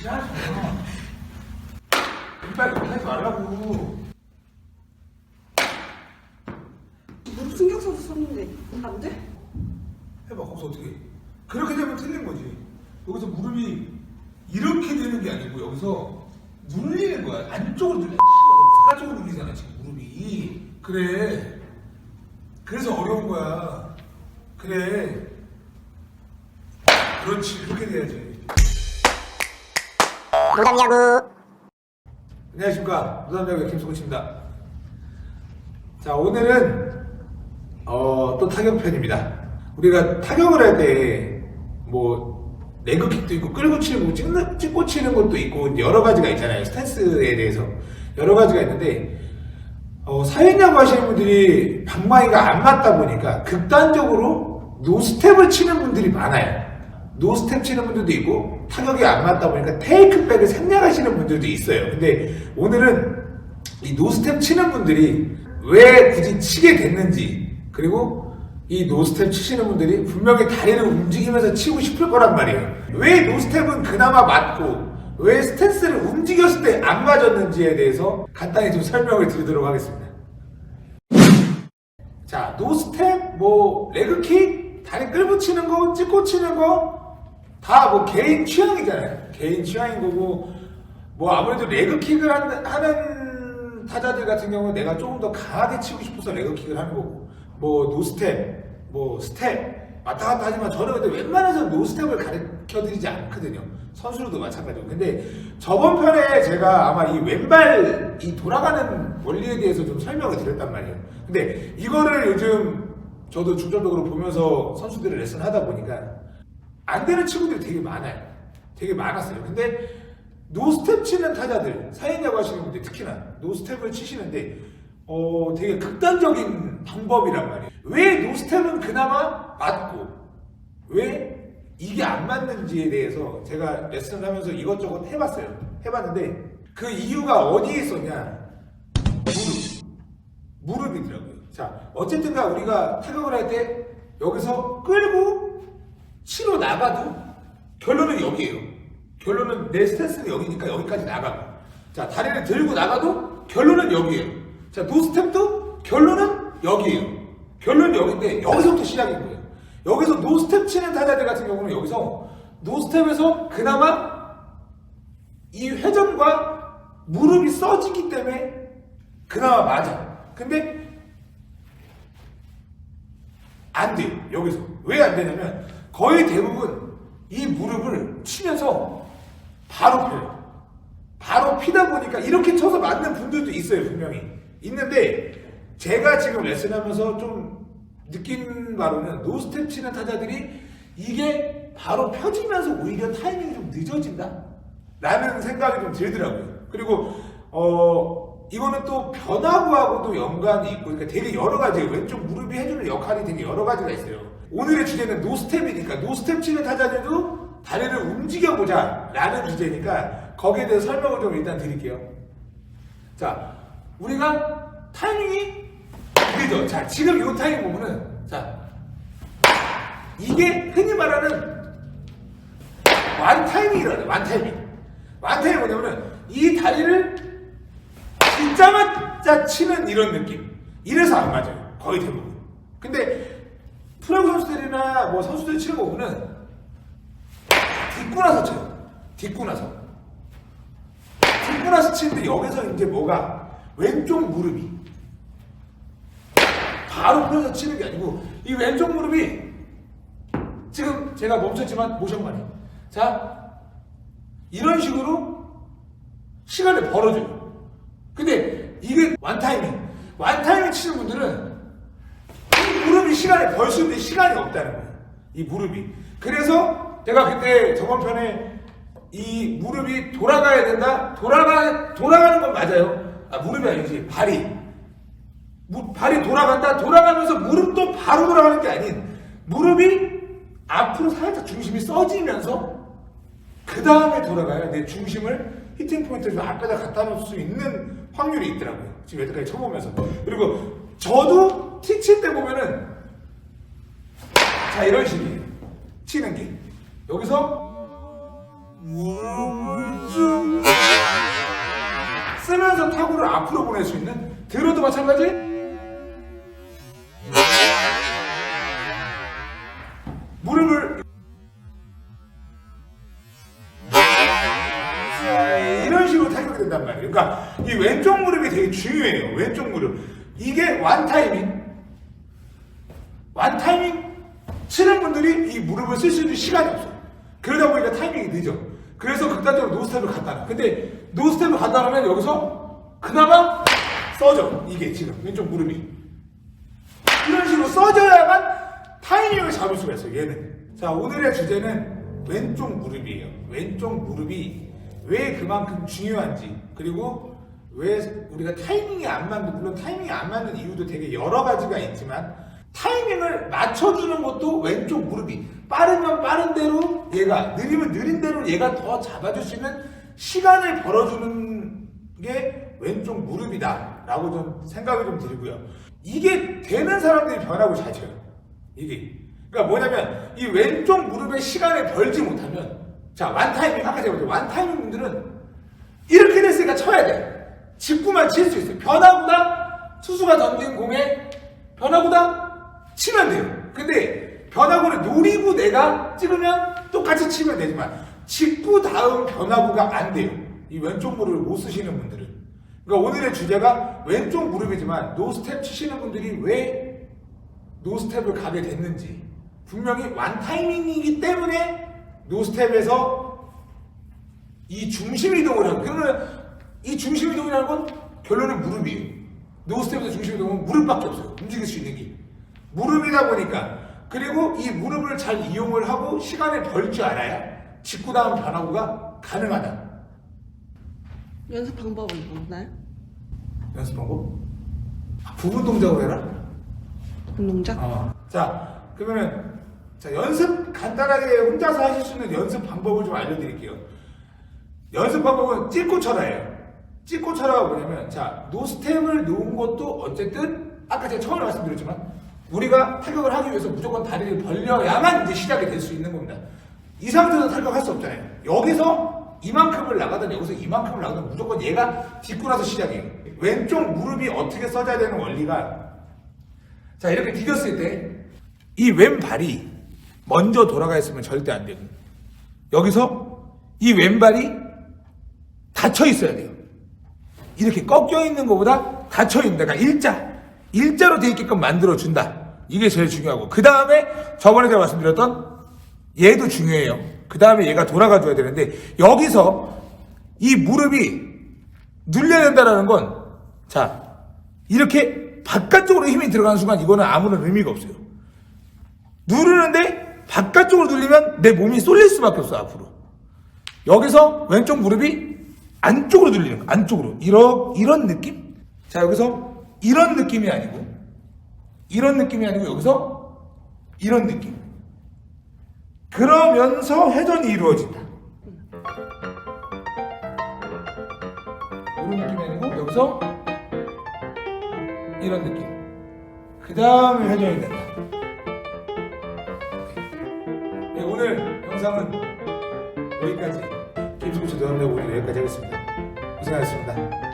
지랄하지 마. 이빨 그렇게 하지 말라고. 무릎 써서 썼는데 안 돼? 해봐, 거기서 어떻게. 그렇게 되면 틀린 거지. 여기서 무릎이 이렇게 되는 게 아니고 여기서 눌리는 거야. 안쪽으로 눌려. 바깥쪽으로 눌리잖아, 지금 무릎이. 그래. 그래서 어려운 거야. 그래. 그렇지, 그렇게 돼야지. 무담야구 안녕하십니까. 무담대학의 김수근입니다. 자, 오늘은, 어, 또 타격편입니다. 우리가 타격을 할 때, 뭐, 레그킥도 있고, 끌고 거, 찍는, 찍고 치는 것도 있고, 여러 가지가 있잖아요. 스탠스에 대해서. 여러 가지가 있는데, 어, 사회냐고 하시는 분들이 방망이가 안 맞다 보니까 극단적으로 노스텝을 치는 분들이 많아요. 노스텝 치는 분들도 있고 타격이 안 맞다 보니까 테이크백을 생략하시는 분들도 있어요. 근데 오늘은 이 노스텝 치는 분들이 왜 굳이 치게 됐는지 그리고 이 노스텝 치시는 분들이 분명히 다리를 움직이면서 치고 싶을 거란 말이에요. 왜 노스텝은 그나마 맞고 왜 스탠스를 움직였을 때 안 맞았는지에 대해서 간단히 좀 설명을 드리도록 하겠습니다. 자, 노스텝, 뭐, 레그킥, 다리 끌고 치는 거, 찍고 치는 거, 다 뭐 개인 취향이잖아요. 개인 취향인 거고, 뭐 아무래도 레그킥을 한- 하는 타자들 같은 경우는 내가 조금 더 강하게 치고 싶어서 레그킥을 하는 거고, 뭐 노스텝, 뭐 스텝, 왔다 갔다 하지만 저는 근데 웬만해서 노스텝을 가르쳐 드리지 않거든요. 선수로도 마찬가지고. 근데 저번 편에 제가 아마 이 왼발 이 돌아가는 원리에 대해서 좀 설명을 드렸단 말이에요. 근데 이거를 요즘 저도 중점적으로 보면서 선수들을 레슨 하다 보니까 안 되는 친구들이 되게 많아요. 되게 많았어요. 근데 노스텝 치는 타자들, 사인야구 하시는 분들 특히나 노스텝을 치시는데 어 되게 극단적인 방법이란 말이에요. 왜 노스텝은 그나마 맞고 왜 이게 안 맞는지에 대해서 제가 레슨을 하면서 이것저것 해봤어요. 해봤는데 그 이유가 어디에 있었냐? 무릎. 무릎이더라고요. 자, 어쨌든가 우리가 타격을 할 때 여기서 끌고 치러 나가도 결론은 여기에요. 결론은 내 스탠스는 여기니까 여기까지 나가고. 자, 다리를 들고 나가도 결론은 여기에요. 자, 노스텝도 결론은 여기에요. 결론은 여기인데 여기서부터 시작인 거예요. 여기서 노스텝 치는 타자들 같은 경우는 여기서 노스텝에서 그나마 이 회전과 무릎이 써지기 때문에 그나마 맞아. 근데 안 돼요. 여기서. 왜 안 되냐면 거의 대부분 이 무릎을 치면서 바로 펴요. 바로 피다 보니까 이렇게 쳐서 맞는 분들도 있어요, 분명히. 있는데 제가 지금 레슨하면서 좀 느낀 바로는 노스텝 치는 타자들이 이게 바로 펴지면서 오히려 타이밍이 좀 늦어진다? 라는 생각이 좀 들더라고요. 그리고 어 이거는 또 변화구하고도 연관이 있고 그러니까 되게 여러 가지예요. 왼쪽 무릎이 해주는 역할이 되게 여러 가지가 있어요. 오늘의 주제는 노스텝이니까 노스텝 치는 타자들도 다리를 움직여보자 라는 주제니까 거기에 대해서 설명을 좀 일단 드릴게요. 자, 우리가 타이밍이 늦어. 자, 지금 이 타이밍 보면은 자, 이게 흔히 말하는 완 타이밍이라는 완 타이밍. 완 타이밍이 뭐냐면은 이 다리를 진짜마자 치는 이런 느낌. 이래서 안 맞아요. 거의 대부분. 근데 프로 선수들이나 뭐 선수들 치는 거 보면은 딛고 나서 쳐요. 딛고 나서. 딛고 나서 치는데 여기서 이제 뭐가? 왼쪽 무릎이. 바로 펴서 치는 게 아니고 이 왼쪽 무릎이 지금 제가 멈췄지만 모션만이 자 이런 식으로 시간을 벌어줘요. 근데 이게 완타이밍 완타이밍 치는 분들은 이 무릎이 시간을 벌 수 있는 시간이 없다는 거예요. 이 무릎이. 그래서 제가 그때 저번 편에 이 무릎이 돌아가야 된다? 돌아가 돌아가는 건 맞아요. 아 무릎이 아니지. 발이. 무- 발이 돌아간다? 돌아가면서 무릎도 바로 돌아가는 게 아닌. 무릎이 앞으로 살짝 중심이 써지면서 그 다음에 돌아가야 내 중심을 히팅 포인트를 좀 앞에다 갖다 놓을 수 있는 확률이 있더라고요. 지금 여태까지 쳐보면서. 그리고 저도 티칠 때 보면은 자 이런 식이에요. 치는 게 여기서 쓰면서 타구를 앞으로 보낼 수 있는 들어도 마찬가지 무릎을 이런 식으로 타격이 된단 말이에요. 그러니까 이 왼쪽 무릎이 되게 중요해요. 왼쪽 무릎. 이게 완 타이밍. 완타이밍 치는 분들이 이 무릎을 쓸 수 있는 시간이 없어요. 그러다 보니까 타이밍이 늦어. 그래서 극단적으로 노스텝을 놔. 근데 노스텝을 놓으면 여기서 그나마 써져. 이게 지금 왼쪽 무릎이. 이런 식으로 써줘야만 타이밍을 잡을 수가 있어요, 얘는. 자, 오늘의 주제는 왼쪽 무릎이에요. 왼쪽 무릎이 왜 그만큼 중요한지, 그리고 왜 우리가 타이밍이 안 맞는, 물론 타이밍이 안 맞는 이유도 되게 여러 가지가 있지만, 타이밍을 맞춰주는 것도 왼쪽 무릎이 빠르면 빠른 대로 얘가, 느리면 느린 대로 얘가 더 잡아줄 수 있는 시간을 벌어주는 게 왼쪽 무릎이다. 라고 좀 생각을 좀 들고요. 이게 되는 사람들이 변하고 잘 쳐요. 이게. 그러니까 뭐냐면 이 왼쪽 무릎에 시간을 벌지 못하면 자, 완타이밍, 아까 제가 말했죠. 완타이밍 분들은 이렇게 됐으니까 쳐야 돼. 직구만 칠 수 있어요. 변화구다, 투수가 던진 공에 변화구다 치면 돼요. 근데 변화구를 노리고 내가 찍으면 똑같이 치면 되지만 직구 다음 변화구가 안 돼요. 이 왼쪽 무릎을 못 쓰시는 분들은. 그러니까 오늘의 주제가 왼쪽 무릎이지만 노스텝 치시는 분들이 왜 노스텝을 가게 됐는지 분명히 완타이밍이기 때문에 노스텝에서 이 중심 이동을 하고 그러면 이 중심 이동이라는 건 결론은 무릎이에요. 노스텝에서 중심 이동은 무릎밖에 없어요. 움직일 수 있는 게 무릎이다 보니까 그리고 이 무릎을 잘 이용을 하고 시간을 벌 줄 알아야 직구 다음 변화구가 가능하다. 연습 방법은 없나요? 연습 방법? 아, 부분 동작으로 해라. 운동장? 어. 자, 그러면은 자 연습 간단하게 혼자서 하실 수 있는 연습 방법을 좀 알려드릴게요. 연습 방법은 찍고 쳐라예요. 찍고 쳐라가 뭐냐면 자 노스텝을 놓은 것도 어쨌든 아까 제가 처음에 말씀드렸지만 우리가 타격을 하기 위해서 무조건 다리를 벌려야만 이제 시작이 될 수 있는 겁니다. 이 상태에서 타격할 수 없잖아요. 여기서 이만큼을 나가든 여기서 이만큼을 나가든 무조건 얘가 딛고 나서 시작이에요. 왼쪽 무릎이 어떻게 써져야 되는 원리가 자 이렇게 디뎠을 때 이 왼발이 먼저 돌아가 있으면 절대 안 되고 여기서 이 왼발이 닫혀 있어야 돼요. 이렇게 꺾여 있는 것보다 닫혀 있는 데가 일자 일자로 돼 있게끔 만들어 준다. 이게 제일 중요하고 그 다음에 저번에 제가 말씀드렸던 얘도 중요해요. 그 다음에 얘가 돌아가 줘야 되는데 여기서 이 무릎이 눌려야 된다라는 건 자 이렇게 바깥쪽으로 힘이 들어가는 순간 이거는 아무런 의미가 없어요. 누르는데 바깥쪽으로 눌리면 내 몸이 쏠릴 수밖에 없어 앞으로. 여기서 왼쪽 무릎이 안쪽으로 눌리는 거, 안쪽으로 이런 이런 느낌? 자 여기서 이런 느낌이 아니고 이런 느낌이 아니고 여기서 이런 느낌. 그러면서 회전이 이루어진다. 이런 느낌이 아니고 여기서 이런 느낌. 그 다음에 회전이 된다. 네, 오늘 영상은 여기까지 김수미 씨 도움되고 오늘 여기까지 하겠습니다. 고생하셨습니다.